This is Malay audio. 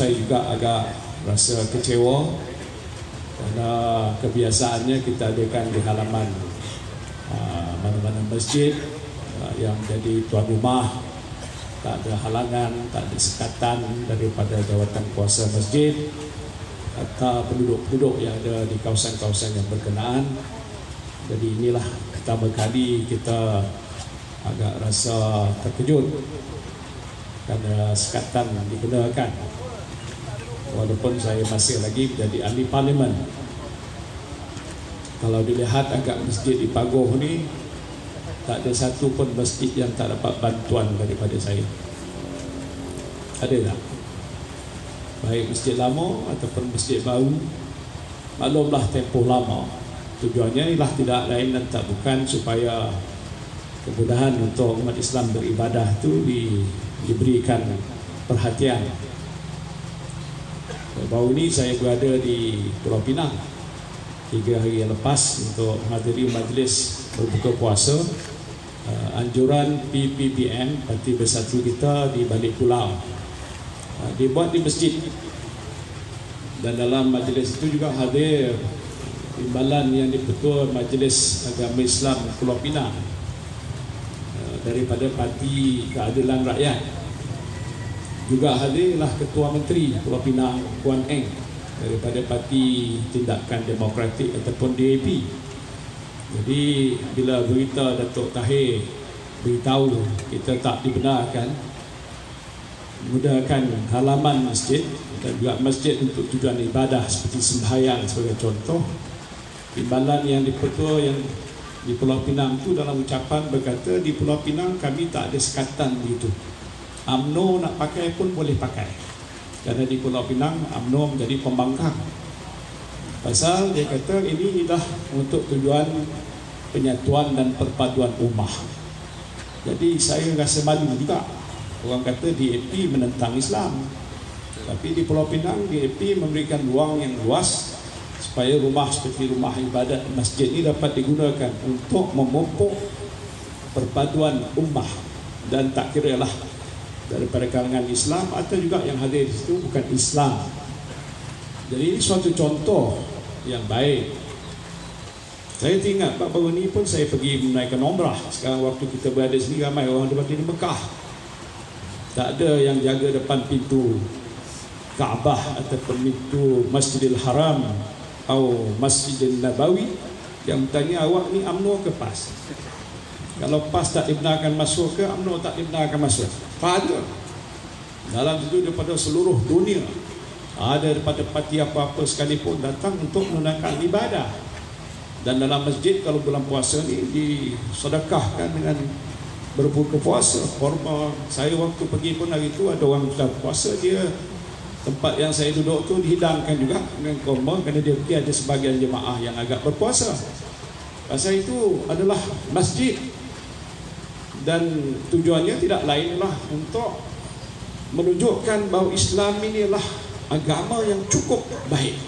saya juga agak rasa kecewa kerana kebiasaannya kita adakan di halaman uh, mana-mana masjid uh, yang jadi tuan rumah tak ada halangan, tak ada sekatan daripada jawatan kuasa masjid atau penduduk-penduduk yang ada di kawasan-kawasan yang berkenaan. Jadi inilah pertama kali kita agak rasa terkejut kerana sekatan digunakan walaupun saya masih lagi menjadi ahli parlimen. Kalau dilihat agak masjid di Pagoh ni tak ada satu pun masjid yang tak dapat bantuan daripada saya. Ada tak? baik masjid lama ataupun masjid baru maklumlah tempoh lama. Tujuannya ialah tidak lain dan tak bukan supaya kemudahan untuk umat Islam beribadah itu di, diberikan perhatian baru ini saya berada di Pulau Pinang. Tiga hari yang lepas untuk menghadiri majlis berbuka puasa uh, anjuran PPPM Parti Bersatu kita di balik pulau. Uh, dibuat di masjid. Dan dalam majlis itu juga hadir imbalan yang dipetua majlis agama Islam Pulau Pinang uh, daripada Parti Keadilan Rakyat juga hadirlah Ketua Menteri Pulau Pinang Puan Eng daripada Parti Tindakan Demokratik ataupun DAP. Jadi bila berita Datuk Tahir beritahu kita tak dibenarkan menggunakan halaman masjid dan juga masjid untuk tujuan ibadah seperti sembahyang sebagai contoh imbalan yang dipetua yang di Pulau Pinang itu dalam ucapan berkata di Pulau Pinang kami tak ada sekatan begitu UMNO nak pakai pun boleh pakai. Kerana di Pulau Pinang UMNO menjadi pembangkang. Pasal dia kata ini adalah untuk tujuan penyatuan dan perpaduan ummah. Jadi saya rasa malu juga. Orang kata DAP menentang Islam. Tapi di Pulau Pinang DAP memberikan ruang yang luas supaya rumah seperti rumah ibadat masjid ini dapat digunakan untuk memupuk perpaduan ummah. Dan tak kira lah daripada kalangan Islam atau juga yang hadir di situ bukan Islam. Jadi ini suatu contoh yang baik. Saya ingat Pak baru ni pun saya pergi menaikkan umrah. Sekarang waktu kita berada sini ramai orang di Mekah. Tak ada yang jaga depan pintu Kaabah ataupun pintu Masjidil Haram atau Masjidil Nabawi yang bertanya awak ni UMNO ke PAS? Kalau PAS tak dibenarkan masuk ke UMNO tak dibenarkan masuk? pada dalam itu daripada seluruh dunia ada daripada parti apa-apa sekalipun datang untuk menunaikan ibadah. Dan dalam masjid kalau bulan puasa ni disedekahkan dengan berbuka puasa. Korma saya waktu pergi pun hari itu ada orang sudah puasa dia tempat yang saya duduk tu dihidangkan juga dengan korma kerana dia pergi ada sebagian jemaah yang agak berpuasa. Pasal itu adalah masjid dan tujuannya tidak lainlah untuk menunjukkan bahawa Islam ini adalah agama yang cukup baik